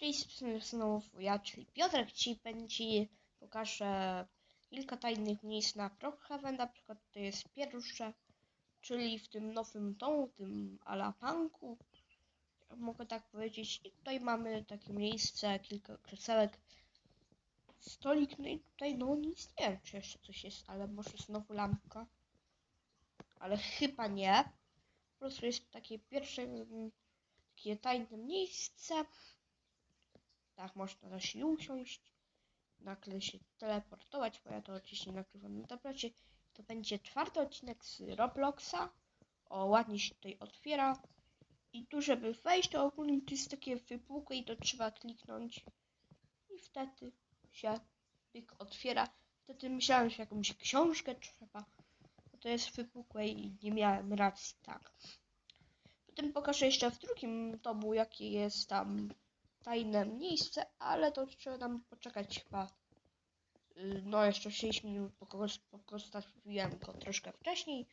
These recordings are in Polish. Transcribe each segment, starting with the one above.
Cześć, znowu ja, czyli Piotrek. Dzisiaj będzie pokażę kilka tajnych miejsc na Brookhaven. Na przykład to jest pierwsze, czyli w tym nowym domu, tym Alapanku. Mogę tak powiedzieć. I tutaj mamy takie miejsce, kilka krzesełek, stolik. No i tutaj no nic nie wiem, czy jeszcze coś jest, ale może znowu lampka. Ale chyba nie. Po prostu jest takie pierwsze, mm, takie tajne miejsce. Tak, można też i usiąść, nagle się teleportować, bo ja to oczywiście nagrywam na tablecie. To będzie czwarty odcinek z Robloxa. O, ładnie się tutaj otwiera. I tu, żeby wejść, to ogólnie to jest takie wypukłe i to trzeba kliknąć. I wtedy się pyk otwiera. Wtedy myślałem, że jakąś książkę trzeba. Bo to jest wypukłe i nie miałem racji, tak. Potem pokażę jeszcze w drugim tomu, jakie jest tam tajne miejsce, ale to trzeba nam poczekać chyba. y, No, jeszcze 6 minut, bo kogoś postawiłem go troszkę wcześniej.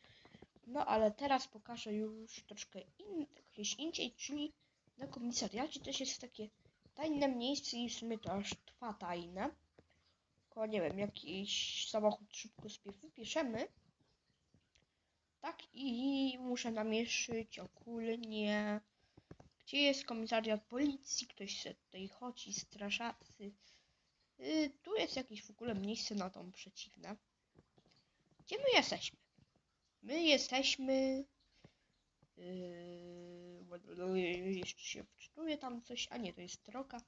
No, ale teraz pokażę już troszkę in, gdzieś indziej, czyli na komisariacie też jest takie tajne miejsce i w sumie to aż dwa tajne. Tylko nie wiem, jakiś samochód szybko sobie wypiszemy. Tak, i muszę namieszyć ogólnie gdzie jest komisariat policji? Ktoś się tutaj chodzi, straszacy. Yy, tu jest jakieś w ogóle miejsce na tą przeciwne. Gdzie my jesteśmy? My jesteśmy... Yy, jeszcze się wczytuję tam coś. A nie, to jest droga.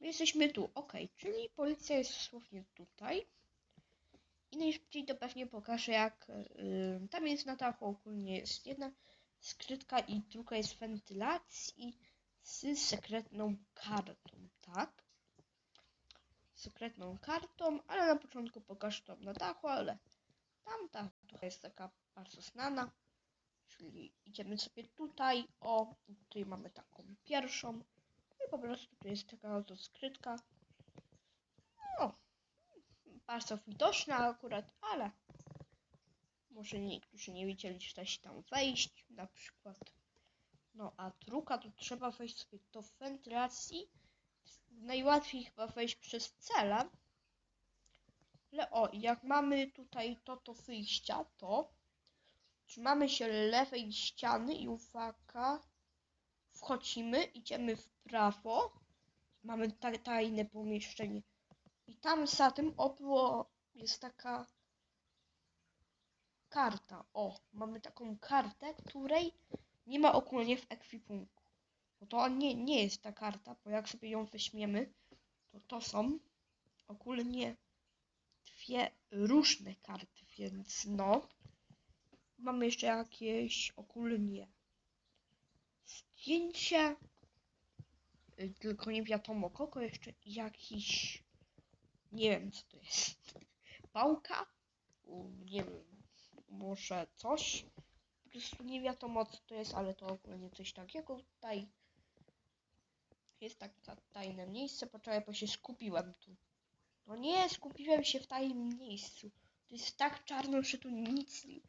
My jesteśmy tu, ok, czyli policja jest dosłownie tutaj. I najszybciej to pewnie pokażę, jak yy, tam jest na dachu ogólnie jest jedna skrytka i druga jest wentylacji z sekretną kartą, tak? Sekretną kartą, ale na początku pokażę to na dachu, ale tamta tutaj jest taka bardzo znana. Czyli idziemy sobie tutaj, o, tutaj mamy taką pierwszą. I po prostu tu jest taka oto skrytka. No, bardzo widoczna akurat, ale może niektórzy nie wiedzieli, czy da się tam wejść, na przykład. No, a druga to trzeba wejść sobie do wentylacji. Najłatwiej chyba wejść przez celę. Ale o, jak mamy tutaj to, to wyjścia, to trzymamy się lewej ściany i uwaga, wchodzimy, idziemy w prawo. Mamy ta, tajne pomieszczenie. I tam za tym o było, jest taka karta. O, mamy taką kartę, której nie ma ogólnie w ekwipunku. Bo to nie, nie jest ta karta, bo jak sobie ją weźmiemy, to to są ogólnie dwie różne karty, więc no. Mamy jeszcze jakieś ogólnie zdjęcie, y, tylko nie wiadomo kogo, jeszcze jakiś, nie wiem co to jest, pałka, nie wiem, może coś. Po prostu nie wiadomo co to jest, ale to ogólnie coś takiego tutaj. Jest tak ta, tajne miejsce. Poczekaj, bo się skupiłem tu. No nie, skupiłem się w tajnym miejscu. To jest tak czarno, że tu nic nie,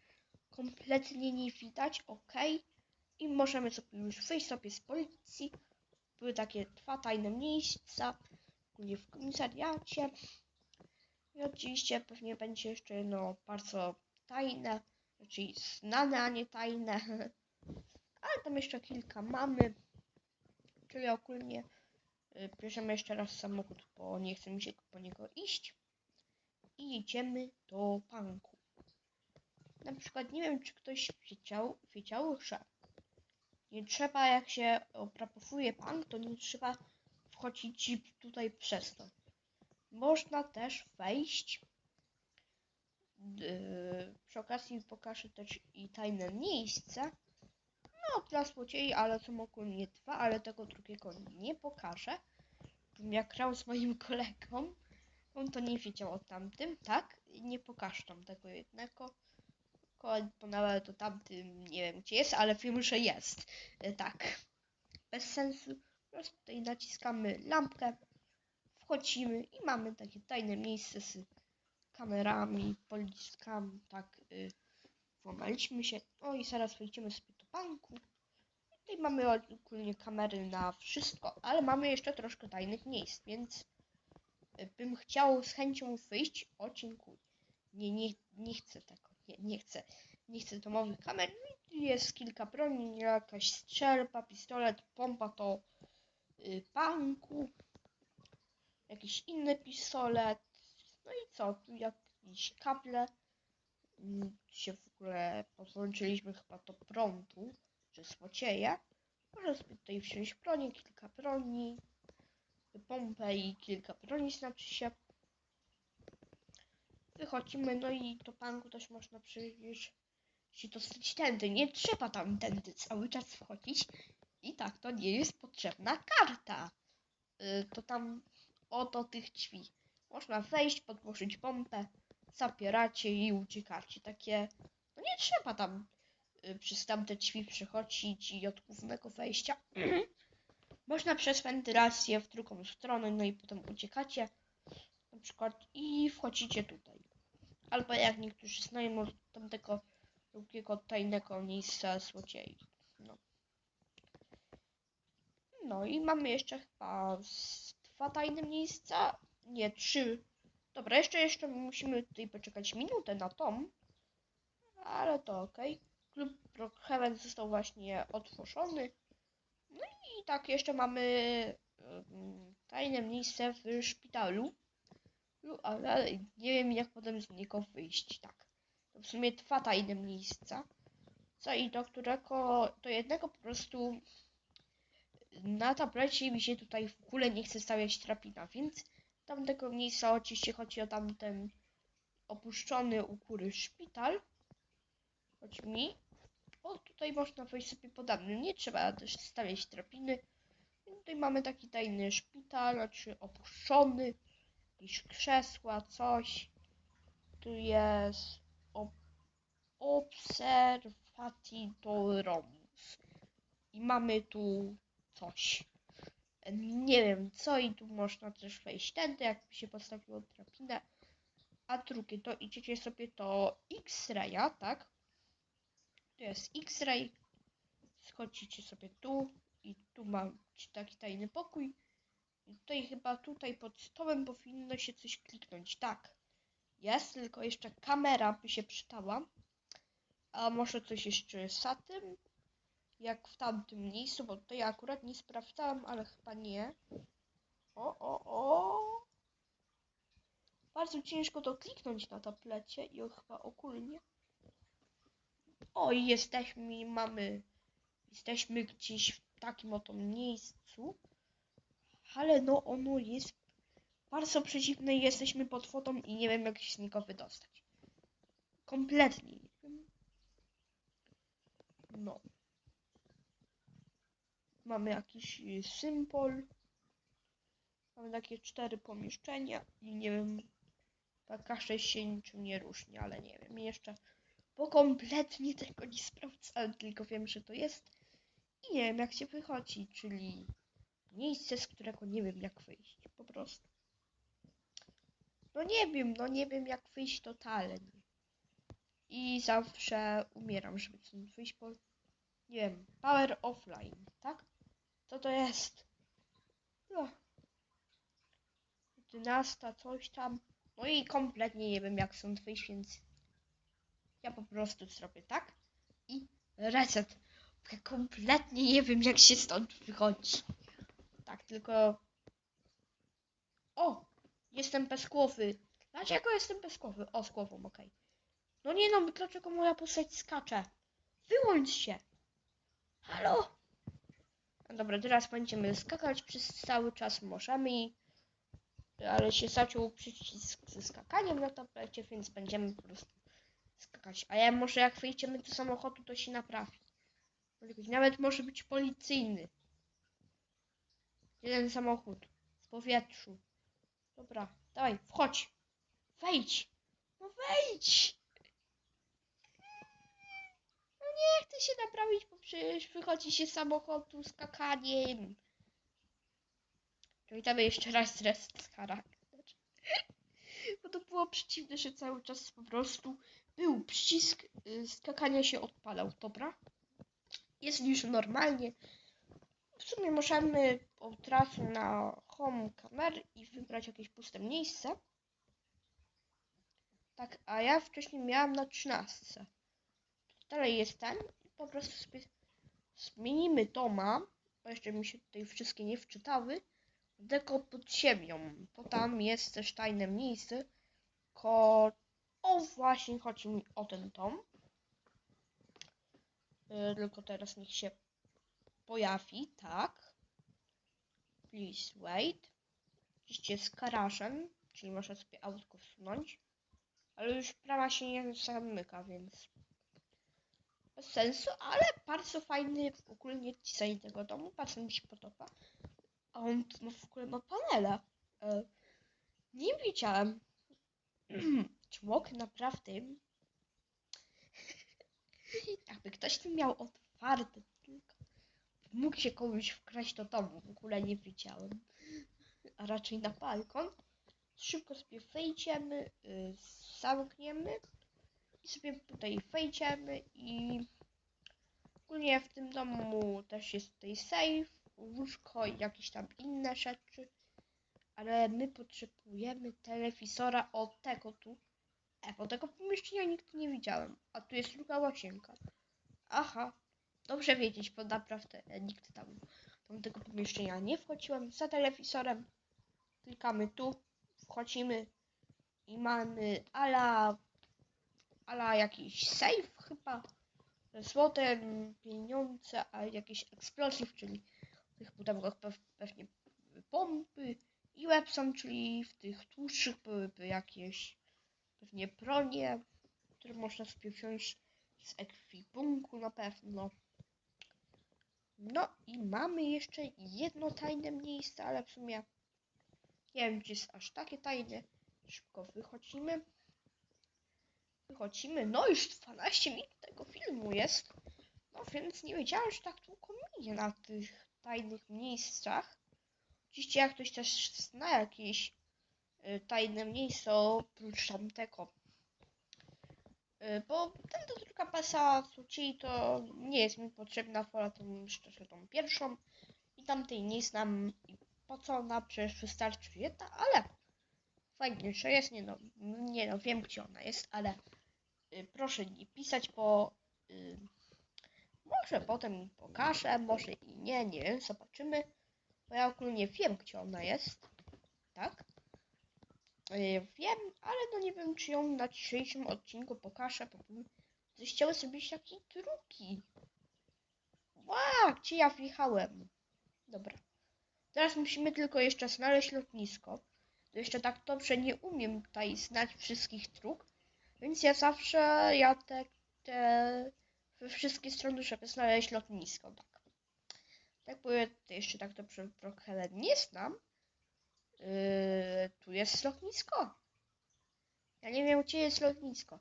kompletnie nie widać. Ok. I możemy sobie już wyjść sobie z policji. Były takie dwa tajne miejsca. Głównie w komisariacie. I oczywiście pewnie będzie jeszcze jedno bardzo tajne, czyli znane, a nie tajne. Ale tam jeszcze kilka mamy. Czyli ogólnie y, bierzemy jeszcze raz samochód, bo nie chce mi się po niego iść. I jedziemy do banku. Na przykład nie wiem, czy ktoś wiedział, wiedział że nie trzeba, jak się oprapowuje bank, to nie trzeba wchodzić tutaj przez to. Można też wejść przy okazji pokażę też i tajne miejsce. No, dla złodziei, ale są ogólnie dwa, ale tego drugiego nie pokażę. Jak grał z moim kolegą, on to nie wiedział o tamtym, tak? Nie pokażę tam tego jednego. Bo nawet to tamtym nie wiem gdzie jest, ale wiem, że jest. E, Tak. Bez sensu. Po prostu tutaj naciskamy lampkę, wchodzimy i mamy takie tajne miejsce z kamerami, policzkami, tak, y, włamaliśmy się. No i zaraz wejdziemy sobie do banku. Tutaj mamy ogólnie kamery na wszystko, ale mamy jeszcze troszkę tajnych miejsc, więc y, bym chciał z chęcią wyjść. O, dziękuję. Nie, nie, nie chcę tego. Nie, nie chcę. Nie chcę domowych kamer. Tu Jest kilka broni, jakaś strzelba, pistolet, pompa to y, panku, jakiś inny pistolet. No i co? Tu jakieś kable. Mm, się w ogóle podłączyliśmy chyba do prądu, że spocieje. Może sobie tutaj wziąć bronię, kilka broni, pompę i kilka broni znaczy się. Wychodzimy, no i do banku też można przecież się dostać tędy. Nie trzeba tam tędy cały czas wchodzić. I tak, to nie jest potrzebna karta. Y, to tam oto tych drzwi. Można wejść, podłożyć pompę, zapieracie i uciekacie. Takie, no nie trzeba tam y, przez tamte drzwi przechodzić i od głównego wejścia. Można przez wentylację w drugą stronę, no i potem uciekacie na przykład i wchodzicie tutaj. Albo jak niektórzy znają od tamtego drugiego tajnego miejsca złodziei. No. no i mamy jeszcze chyba dwa tajne miejsca. Nie, trzy. Dobra, jeszcze, jeszcze musimy tutaj poczekać minutę na tom. Ale to ok. Klub Brookhaven został właśnie otworzony. No i tak jeszcze mamy ym, tajne miejsce w szpitalu. No, ale nie wiem jak potem z niego wyjść. Tak. To w sumie dwa tajne miejsca. Co i do którego, do jednego po prostu na tablecie mi się tutaj w ogóle nie chce stawiać trapina, więc tamtego miejsca oczywiście chodzi o tamten opuszczony u góry szpital. Chodź mi. O, tutaj można wejść sobie podobnym. Nie trzeba też stawiać trapiny. I Tutaj mamy taki tajny szpital, znaczy opuszczony. Jakieś krzesła, coś. Tu jest ob observatoryums. I mamy tu coś. Nie wiem co i tu można też wejść tędy, jakby się postawiło drabinę. A drugie to idziecie sobie do X-raya, tak? To jest X-ray. Schodzicie sobie tu i tu mam taki tajny pokój. I tutaj chyba tutaj pod stołem powinno się coś kliknąć. Tak. Jest, tylko jeszcze kamera by się przydała. A może coś jeszcze za tym? Jak w tamtym miejscu, bo tutaj akurat nie sprawdzałam, ale chyba nie. O, o, o. Bardzo ciężko to kliknąć na tablecie i chyba ogólnie. O, i jesteśmy, mamy, jesteśmy gdzieś w takim oto miejscu, ale no ono jest bardzo przeciwne i jesteśmy pod wodą i nie wiem jak się z niego wydostać. Kompletnie nie wiem. No. Mamy jakiś y, symbol. Mamy takie cztery pomieszczenia i nie wiem, taka sześć się niczym nie różni, ale nie wiem jeszcze, bo kompletnie tego nie sprawdzałem, tylko wiem, że to jest i nie wiem jak się wychodzi, czyli miejsce, z którego nie wiem jak wyjść, po prostu. No nie wiem, no nie wiem jak wyjść totalnie. I zawsze umieram, żeby stąd wyjść, bo nie wiem, power offline, tak? Co to jest? No. 11, coś tam. No i kompletnie nie wiem jak stąd wyjść, więc ja po prostu zrobię tak i reset. Ja kompletnie nie wiem jak się stąd wychodzi. Tak, tylko... O! Jestem bez głowy. Dlaczego jestem bez głowy? O, z głową, okej. No nie no, dlaczego moja postać skacze? Wyłącz się! Halo? Dobra, teraz będziemy skakać przez cały czas możemy, ale się zaciął przycisk ze skakaniem na tablecie, więc będziemy po prostu skakać. A ja może jak wyjdziemy do samochodu, to się naprawi. Nawet może być policyjny. Jeden samochód w powietrzu. Dobra, dawaj, wchodź. Wejdź. No wejdź. No nie naprawić, bo przecież wychodzi się z samochodu skakaniem. To witamy jeszcze raz rest charakter. Bo to było przeciwne, że cały czas po prostu był przycisk y, skakania się odpalał, dobra? jest już normalnie. W sumie możemy od razu na home kamery i wybrać jakieś puste miejsce. Tak, a ja wcześniej miałam na 13. Dalej jest. Po prostu zmienimy Toma, bo jeszcze mi się tutaj wszystkie nie wczytały. Deko pod ziemią, bo tam jest też tajne miejsce. Ko... O właśnie, chodzi mi o ten tom. Yy, tylko teraz niech się pojawi, tak. Please wait. Oczywiście z garażem, czyli można sobie autko wsunąć. Ale już prawa się nie zamyka, więc bez sensu, ale bardzo fajny ogólnie design tego domu, bardzo mi się podoba. A on tu ma w ogóle ma panele. E, nie wiedziałem. Czy mógł naprawdę jakby ktoś tu miał otwarte tylko mógł się komuś wkraść do domu, w ogóle nie wiedziałem. A raczej na balkon. Szybko sobie wejdziemy, y, zamkniemy i sobie tutaj wejdziemy i ogólnie w tym domu też jest tutaj safe, łóżko i jakieś tam inne rzeczy. Ale my potrzebujemy telewizora od tego tu. E, bo tego pomieszczenia nigdy nie widziałem. A tu jest druga łazienka. Aha, dobrze wiedzieć, bo naprawdę nigdy tam do tego pomieszczenia nie wchodziłem. Za telewizorem klikamy tu, wchodzimy i mamy ala, ala jakiś safe chyba ze złotem, pieniądze, a jakiś explosive, czyli w tych pudełkach pew, pewnie pompy i Webson, czyli w tych tłuszczych byłyby jakieś pewnie bronie, które można sobie wziąć z ekwipunku na pewno. No i mamy jeszcze jedno tajne miejsce, ale w sumie nie wiem, czy jest aż takie tajne. Szybko wychodzimy. Wychodzimy. No już 12 minut tego filmu jest. No więc nie wiedziałem, że tak długo minie na tych tajnych miejscach. Oczywiście jak ktoś też zna jakieś y, tajne miejsce oprócz tamtego. Y, bo ten do druga pasa ci to nie jest mi potrzebna, wolę tą szczerze tą pierwszą i tamtej nie znam po co ona przecież wystarczy jedna, ale fajnie, że jest, nie no, nie no, wiem gdzie ona jest, ale proszę nie pisać, bo y, może potem mi pokażę, może i nie, nie zobaczymy, bo ja ogólnie wiem gdzie ona jest, tak? Y, wiem, ale no nie wiem czy ją na dzisiejszym odcinku pokażę, bo bym coś chciały zrobić taki drugi. Ła, gdzie ja wjechałem? Dobra. Teraz musimy tylko jeszcze znaleźć lotnisko. To jeszcze tak dobrze nie umiem tutaj znać wszystkich dróg. Więc ja zawsze jadę te we wszystkie strony, żeby znaleźć lotnisko. Tak. Tak, bo ja jeszcze tak dobrze Brookhaven nie znam. Yy, tu jest lotnisko. Ja nie wiem, gdzie jest lotnisko.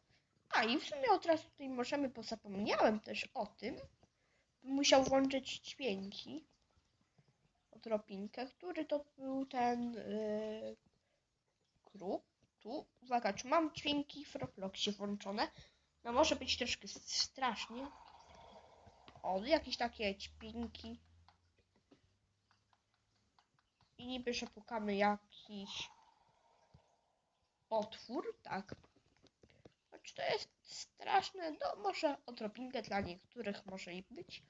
A i w sumie od razu tutaj możemy, bo zapomniałem też o tym. Musiał włączyć dźwięki odrobinkę, który to był ten yy. Tu, uwaga, czy mam dźwięki w Robloxie włączone? No może być troszkę strasznie. O, jakieś takie dźwięki. I niby, że jakiś otwór, tak. Choć to jest straszne, no może odrobinkę dla niektórych może i być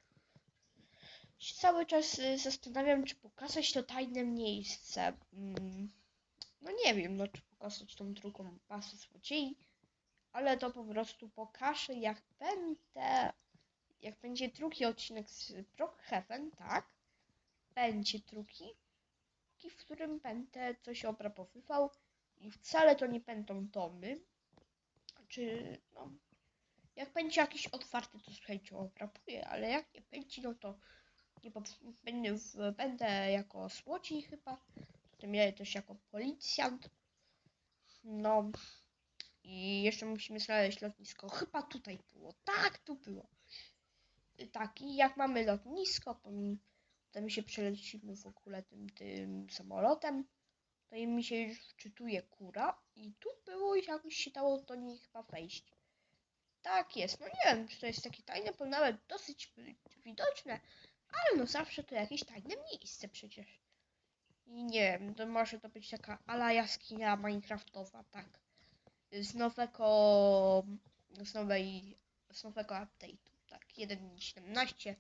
cały czas y, zastanawiam, czy pokazać to tajne miejsce. Mm, no nie wiem, no czy pokazać tą drugą pasę złodziei, ale to po prostu pokażę, jak będę, jak będzie drugi odcinek z Brookhaven, tak? Będzie drugi, w którym będę coś obrabowywał i wcale to nie będą domy, czy no, jak będzie jakiś otwarty, to chęcią obrabuję, ale jak nie będzie, no to nie będę, będę jako złodziej chyba. Potem ja też jako policjant. No. I jeszcze musimy znaleźć lotnisko. Chyba tutaj było. Tak, tu było. Tak, i jak mamy lotnisko, potem się przelecimy w ogóle tym, tym samolotem. To mi się już wczytuje kura. I tu było i jakoś się dało do niej chyba wejść. Tak jest. No nie wiem, czy to jest takie tajne, bo nawet dosyć wi- widoczne, ale no zawsze to jakieś tajne miejsce przecież. I nie wiem, to może to być taka ala jaskinia minecraftowa, tak. Z nowego, z nowej, z nowego update'u, tak. 1.17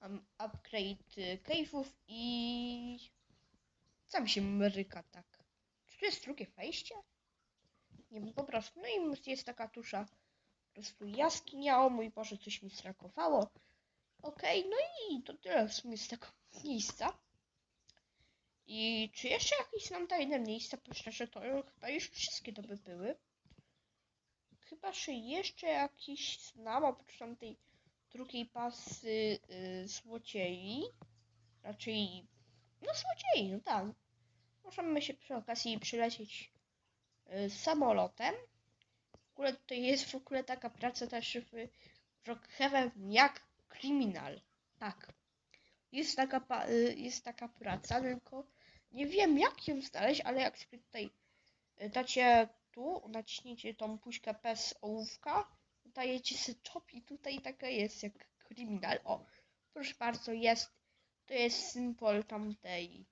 mam upgrade y, cave'ów i sam się mryka, tak. Czy tu jest drugie wejście? Nie wiem, po prostu. No i jest taka tusza po prostu jaskinia. O mój Boże, coś mi strakowało. Okej, no i to tyle w sumie z tego miejsca. I czy jeszcze jakieś są tajne miejsca? Bo szczerze, to chyba już wszystkie to by były. Chyba, że jeszcze jakiś znam, oprócz tamtej drugiej pasy y, złodziei. Raczej, no złodziei, no tak. Możemy się przy okazji przylecieć y, samolotem. W ogóle tutaj jest w ogóle taka praca też w Brookhaven jak kryminal. Tak. Jest taka, y, jest taka praca, tylko nie wiem jak ją znaleźć, ale jak sobie tutaj y, dacie tu, naciśniecie tą puśkę bez ołówka, dajecie sobie top i tutaj taka jest jak kryminal. O, proszę bardzo, jest, to jest symbol tamtej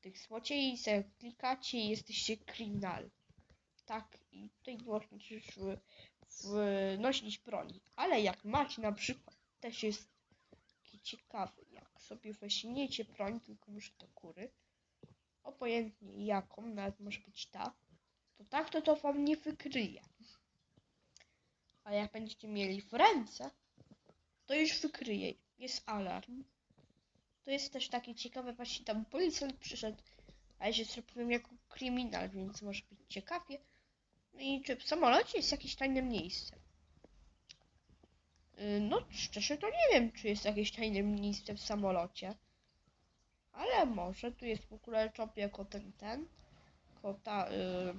tych złodziei, sobie klikacie i jesteście kryminal. Tak, i tutaj można też w, wnosić broń. Ale jak macie na przykład, też jest ciekawy, jak sobie weźmiecie broń, tylko muszę do góry, obojętnie jaką, nawet może być ta, to tak to to wam nie wykryje. A jak będziecie mieli w ręce, to już wykryje. Jest alarm. To jest też takie ciekawe, właśnie tam policjant przyszedł, a ja się zrobiłem jako kryminal, więc może być ciekawie. No i czy w samolocie jest jakieś tajne miejsce? Yy, No, szczerze to nie wiem, czy jest jakieś tajne miejsce w samolocie. Ale może tu jest w ogóle czop jako ten, ten. Jako ta, yy,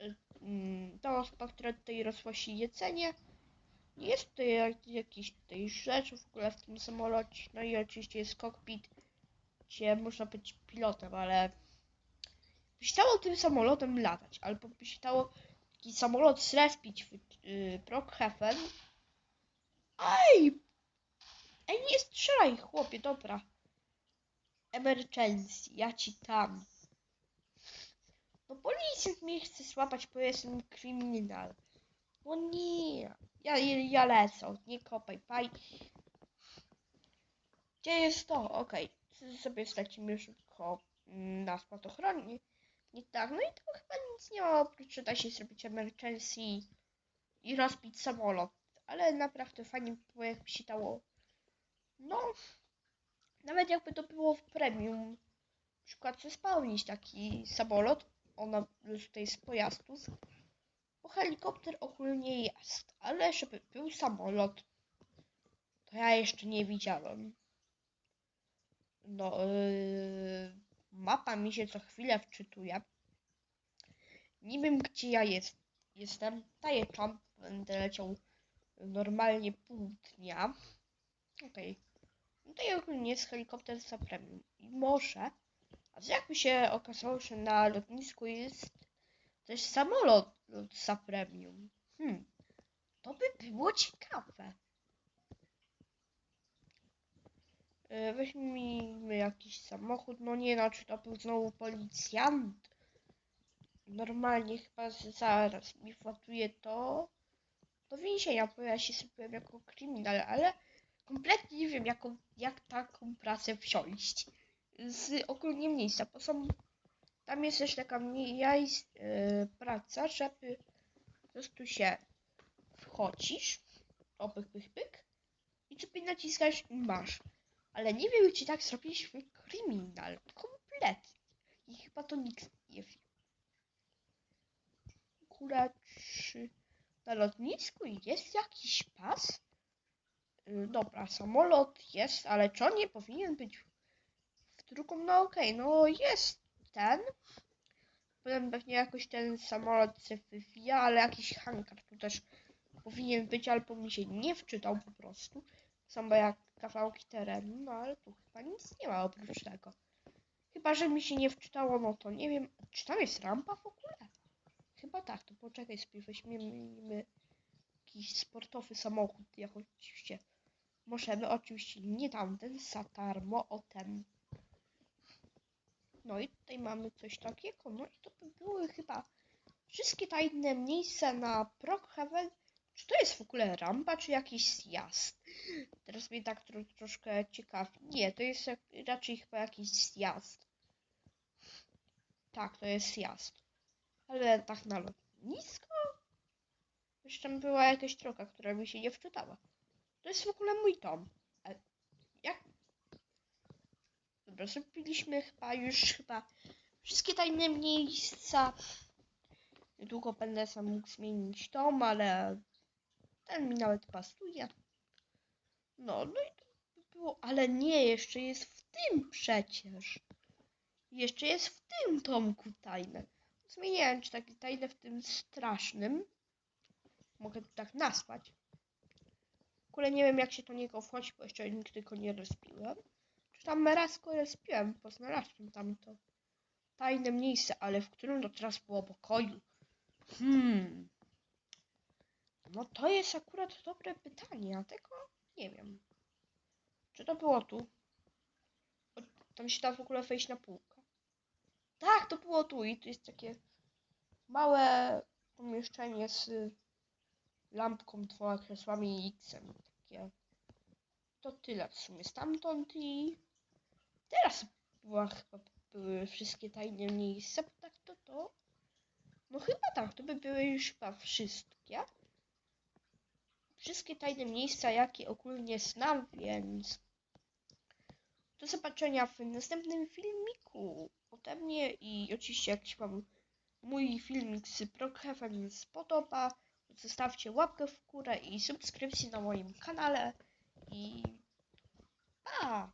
yy, mm, ta osoba, która tutaj rozwosi jedzenie. Jest tutaj jak, jakiś tutaj rzecz w ogóle w tym samolocie. No i oczywiście jest kokpit, gdzie można być pilotem, ale by się dało tym samolotem latać, albo by się dało taki samolot zrespić w yy. Ej! Ej, nie strzelaj, chłopie, dobra. Emergency, ja ci tam. No policjant mnie chce złapać, bo jestem kryminal. No nie, ja, ja lecę, nie kopaj, paj. Gdzie jest to? Okej, okay. sobie zlecimy szybko na spadochronie. Nie tak, no i tam chyba nic nie ma, oprócz że da się zrobić emergency i rozbić samolot. Ale naprawdę fajnie by było, jakby się dało. No, nawet jakby to było w premium. Na przykład zespełnić taki samolot. Ona tutaj z pojazdów. Bo helikopter ogólnie jest, ale żeby był samolot, to ja jeszcze nie widziałem. No, yy, mapa mi się co chwilę wczytuje. Nie wiem, gdzie ja jest, jestem. Jump, będę leciał normalnie pół dnia. Okej. Okay. Tutaj ogólnie jest helikopter za premium. I może, a co jakby się okazało, że na lotnisku jest też samolot za premium. Hmm. To by było ciekawe. Yy, Weźmy jakiś samochód. No nie no, czy to był znowu policjant? Normalnie chyba zaraz mi właduje to do więzienia, bo ja się sypiłem jako kryminal, ale kompletnie nie wiem, jaką, jak taką pracę wziąć z ogólnie miejsca, bo są tam jest też taka mniej yy, praca, żeby po prostu się wchodzisz, o pyk, pyk, pyk i sobie naciskasz masz. Ale nie wiem, czy tak zrobiliśmy kryminal. Kompletnie. I chyba to nikt nie wie. Akurat czy na lotnisku jest jakiś pas? Yy, dobra, samolot jest, ale czy on nie powinien być w drugą? No okej, no jest ten. Potem pewnie jakoś ten samolot się wywija, ale jakiś hangar tu też powinien być, albo mi się nie wczytał po prostu. Samo jak kawałki terenu, no ale tu chyba nic nie ma oprócz tego. Chyba, że mi się nie wczytało, no to nie wiem, czy tam jest rampa w ogóle? Chyba tak, to poczekaj sobie, weźmiemy jakiś sportowy samochód, jak oczywiście możemy, oczywiście nie tamten, za darmo, o ten. No i tutaj mamy coś takiego, no i to by były chyba wszystkie tajne miejsca na Brookhaven. Czy to jest w ogóle rampa, czy jakiś zjazd? Teraz mnie tak tro troszkę ciekawi. Nie, to jest jak, raczej chyba jakiś zjazd. Tak, to jest zjazd. Ale tak na lotnisko? Jeszcze tam była jakaś droga, która mi się nie wczytała. To jest w ogóle mój dom. Jak? Dobra, zrobiliśmy chyba już chyba wszystkie tajne miejsca. Niedługo będę sam mógł zmienić dom, ale ten mi nawet pasuje. No, no i to by było, ale nie, jeszcze jest w tym przecież. Jeszcze jest w tym domku tajne. Zmieniałem, czy takie tajne w tym strasznym. Mogę to tak nazwać. W ogóle nie wiem, jak się do niego wchodzi, bo jeszcze nigdy go nie rozpiłem. Czy tam raz go rozpiłem, bo znalazłem tam to tajne miejsce, ale w którym to teraz było pokoju. Hmm. No to jest akurat dobre pytanie, a tego nie wiem. Czy to było tu? Tam się da w ogóle wejść na półkę. Tak, to było tu i to jest takie małe pomieszczenie z lampką, dwoma kresłami i X-em. Takie. To tyle w sumie stamtąd i teraz była chyba były wszystkie tajne miejsca, bo tak to to. No chyba tak, to by były już chyba wszystkie. Wszystkie tajne miejsca, jakie ogólnie znam, więc do zobaczenia w następnym filmiku ode mnie i oczywiście jak się wam mój filmik z Brookhaven spodoba, zostawcie łapkę w górę i subskrypcję na moim kanale i pa!